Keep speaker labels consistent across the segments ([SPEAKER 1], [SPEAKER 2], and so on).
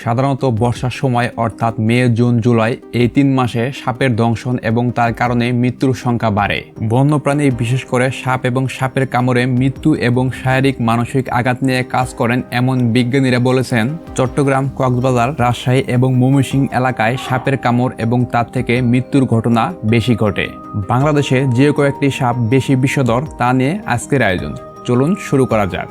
[SPEAKER 1] সাধারণত বর্ষার সময়, অর্থাৎ মে, জুন, জুলাই, এই তিন মাসে সাপের দংশন এবং তার কারণে মৃত্যুর সংখ্যা বাড়ে। বন্যপ্রাণী, বিশেষ করে সাপ এবং সাপের কামড়ে মৃত্যু এবং শারীরিক, মানসিক আঘাত নিয়ে কাজ করেন এমন বিজ্ঞানীরা বলেছেন, চট্টগ্রাম, কক্সবাজার, রাজশাহী এবং ময়মনসিংহ এলাকায় সাপের কামড় এবং তার থেকে মৃত্যুর ঘটনা বেশি ঘটে। বাংলাদেশে যে কয়েকটি সাপ বেশি বিষধর তা নিয়ে আজকের আয়োজন। চলুন শুরু করা যাক।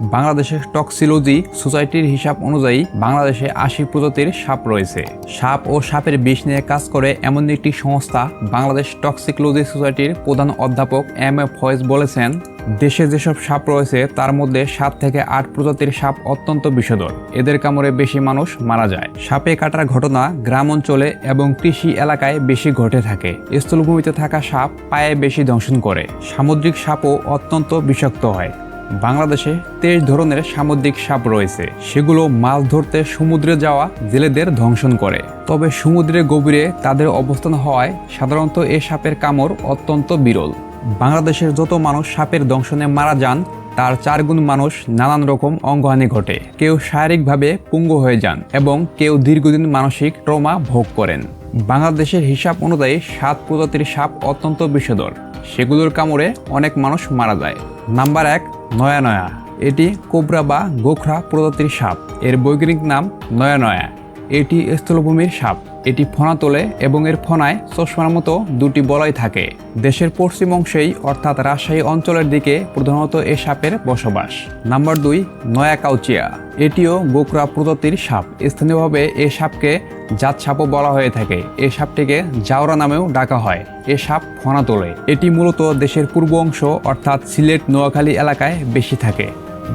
[SPEAKER 1] বাংলাদেশের টক্সিলজি সোসাইটির হিসাব অনুযায়ী বাংলাদেশে আশি প্রজাতির সাপ রয়েছে। সাপ ও সাপের বিষ নিয়ে কাজ করে এমন একটি সংস্থা বাংলাদেশ টক্সিকোলজি সোসাইটির প্রধান অধ্যাপক এম এ ফয়েজ বলেছেন, দেশে যেসব সাপ রয়েছে তার মধ্যে সাত থেকে আট প্রজাতির সাপ অত্যন্ত বিষধর। এদের কামড়ে বেশি মানুষ মারা যায়। সাপে কাটার ঘটনা গ্রাম অঞ্চলে এবং কৃষি এলাকায় বেশি ঘটে থাকে। স্থলভূমিতে থাকা সাপ পায়ে বেশি দংশন করে। সামুদ্রিক সাপও অত্যন্ত বিষাক্ত হয়। বাংলাদেশে তেইশ ধরনের সামুদ্রিক সাপ রয়েছে। সেগুলো মাছ ধরতে সমুদ্রে যাওয়া জেলেদের ধ্বংসন করে। তবে সমুদ্রের গভীরে তাদের অবস্থান হওয়ায় সাধারণত এ সাপের কামড় অত্যন্ত বিরল। বাংলাদেশের যত মানুষ সাপের দংশনে মারা যান, তার চার গুণ মানুষ নানান রকম অঙ্গহানি ঘটে। কেউ শারীরিকভাবে পুঙ্গ হয়ে যান এবং কেউ দীর্ঘদিন মানসিক ট্রমা ভোগ করেন। বাংলাদেশের হিসাব অনুযায়ী সাত প্রজাতির সাপ অত্যন্ত বিষধর। সেগুলোর কামড়ে অনেক মানুষ মারা যায়। নাম্বার এক নয়া নয়া। এটি কোবরা বা গোখরা প্রজাতির সাপ। এর বৈজ্ঞানিক নাম নয়া নয়া। এটি স্থলভূমির সাপ। এটি ফনা তোলে এবং এর ফনায় চশমার মতো দুটি বলয় থাকে। দেশের পশ্চিম অংশেই অর্থাৎ রাজশাহী অঞ্চলের দিকে প্রধানত এ সাপের বসবাস। নাম্বার দুই, নয়া কাউচিয়া। এটিও গোকরা প্রজাতির সাপ। স্থানীয়ভাবে এ সাপকে জাত সাপও বলা হয়ে থাকে। এ সাপটিকে জাওরা নামেও ডাকা হয়। এ সাপ ফনা তোলে। এটি মূলত দেশের পূর্ব অংশ, অর্থাৎ সিলেট, নোয়াখালী এলাকায় বেশি থাকে।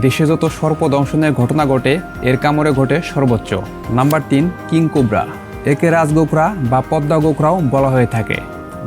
[SPEAKER 1] দেশে যত সর্প দংশনের ঘটনা ঘটে, এর কামড়ে ঘটে সর্বোচ্চ। নাম্বার তিন, কিং কোবরা। একে রাজগোখরা বা পদ্মা গোখরাও বলা হয়ে থাকে।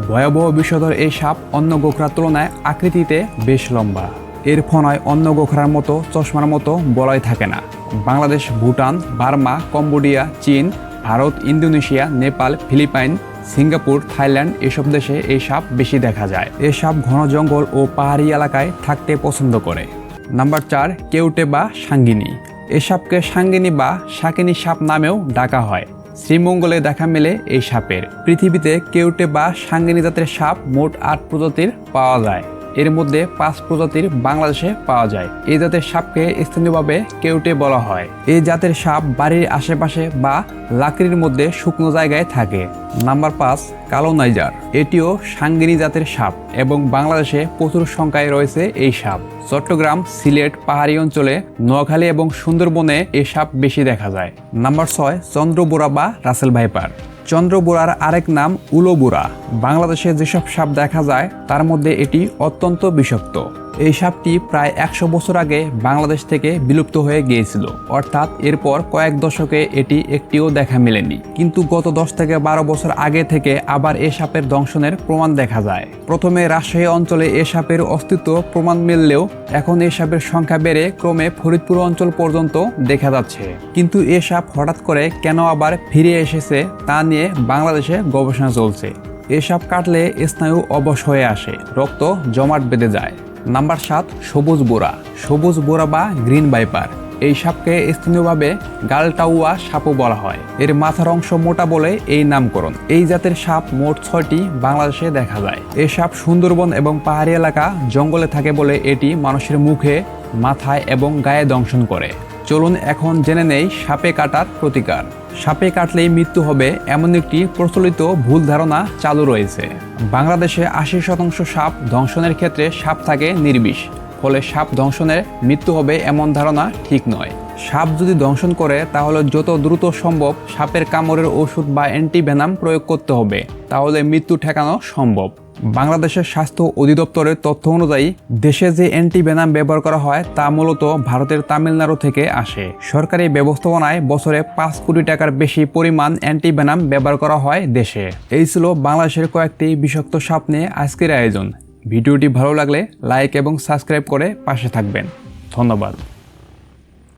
[SPEAKER 1] ভয়াবহ বিষধর এই সাপ অন্য গোখরার তুলনায় আকৃতিতে বেশ লম্বা। এর ফনায় অন্য গোখরার মতো চশমার মতো বলয় থাকে না। বাংলাদেশ, ভুটান, বার্মা, কম্বোডিয়া, চীন, Bharat, Indonesia, Nepal, Philippine, Singapore, Thailand এসব দেশে এই সাপ বেশি দেখা যায়। এই সাপ ঘন জঙ্গল ও পাহাড়ি এলাকায় থাকতে পছন্দ করে। নাম্বার চার, কেউটে বা সাঙ্গিনী। এই সাপকে সাঙ্গিনী বা শাকিনী সাপ নামেও ডাকা হয়। শ্রীমঙ্গলে দেখা মেলে এই সাপের। পৃথিবীতে কেউটে বা সাঙ্গিনী জাতের সাপ মোট আট প্রজাতির পাওয়া যায়। এর মধ্যে পাঁচ প্রজাতির বাংলাদেশে পাওয়া যায়। এই জাতের সাপকে স্থানীয়ভাবে কেউটে বলা হয়। এই জাতের সাপ বাড়ির আশেপাশে বা লাকড়ির মধ্যে শুকনো জায়গায় থাকে। নাম্বার পাঁচ, কালো নাইজার। এটিও সাঙ্গিনী জাতের সাপ এবং বাংলাদেশে প্রচুর সংখ্যায় রয়েছে এই সাপ। চট্টগ্রাম সিলেট পাহাড়ি অঞ্চলে, নোয়াখালী এবং সুন্দরবনে এই সাপ বেশি দেখা যায়। নাম্বার ছয়, চন্দ্রবোরা বা রাসেল ভাইপার। চন্দ্রবোরার আরেক নাম উলোবোরা। বাংলাদেশে যেসব সাপ দেখা যায় তার মধ্যে এটি অত্যন্ত বিষাক্ত। এই সাপটি প্রায় একশো বছর আগে বাংলাদেশ থেকে বিলুপ্ত হয়ে গিয়েছিল। অর্থাৎ এরপর কয়েক দশকে এটি একটিও দেখা মেলেনি। কিন্তু গত দশ থেকে বারো বছর আগে থেকে আবার এ সাপের দংশনের প্রমাণ দেখা যায়। প্রথমে রাজশাহী অঞ্চলে এ সাপের অস্তিত্ব প্রমাণ মিললেও এখন এ সাপের সংখ্যা বেড়ে ক্রমে ফরিদপুর অঞ্চল পর্যন্ত দেখা যাচ্ছে। কিন্তু এ সাপ হঠাৎ করে কেন আবার ফিরে এসেছে তা নিয়ে বাংলাদেশে গবেষণা চলছে। এ সাপ কাটলে স্নায়ু অবশ হয়ে আসে, রক্ত জমাট বেঁধে যায়। নাম্বার সাত, সবুজ বোরা। সবুজ বোরা বা গ্রিন বাইপার এই সাপকে স্থানীয়ভাবে গালটাউয়া সাপও বলা হয়। এর মাথার অংশ মোটা বলে এই নামকরণ। এই জাতের সাপ মোট ছয়টি বাংলাদেশে দেখা যায়। এই সাপ সুন্দরবন এবং পাহাড়ি এলাকা, জঙ্গলে থাকে বলে এটি মানুষের মুখে, মাথায় এবং গায়ে দংশন করে। চলুন এখন জেনে নেই সাপে কাটার প্রতিকার। সাপে কাটলেই মৃত্যু হবে এমন একটি প্রচলিত ভুল ধারণা চালু রয়েছে। বাংলাদেশে আশি শতাংশ সাপ দংশনের ক্ষেত্রে সাপ থাকে নির্বিষ, ফলে সাপ দংশনের মৃত্যু হবে এমন ধারণা ঠিক নয়। সাপ যদি দংশন করে, তাহলে যত দ্রুত সম্ভব সাপের কামড়ের ওষুধ বা অ্যান্টিভেনাম প্রয়োগ করতে হবে, তাহলে মৃত্যু ঠেকানো সম্ভব। বাংলাদেশের স্বাস্থ্য অধিদপ্তরের তথ্য অনুযায়ী, দেশে যে অ্যান্টিভেনাম ব্যবহার করা হয় তা মূলত ভারতের তামিলনাড়ু থেকে আসে। সরকারি ব্যবস্থাপনায় বছরে পাঁচ কোটি টাকার বেশি পরিমাণ অ্যান্টিভেনাম ব্যবহার করা হয় দেশে। এই ছিল বাংলাদেশের কয়েকটি বিষাক্ত সাপ নিয়ে আজকের আয়োজন। ভিডিওটি ভালো লাগলে লাইক এবং সাবস্ক্রাইব করে পাশে থাকবেন। ধন্যবাদ।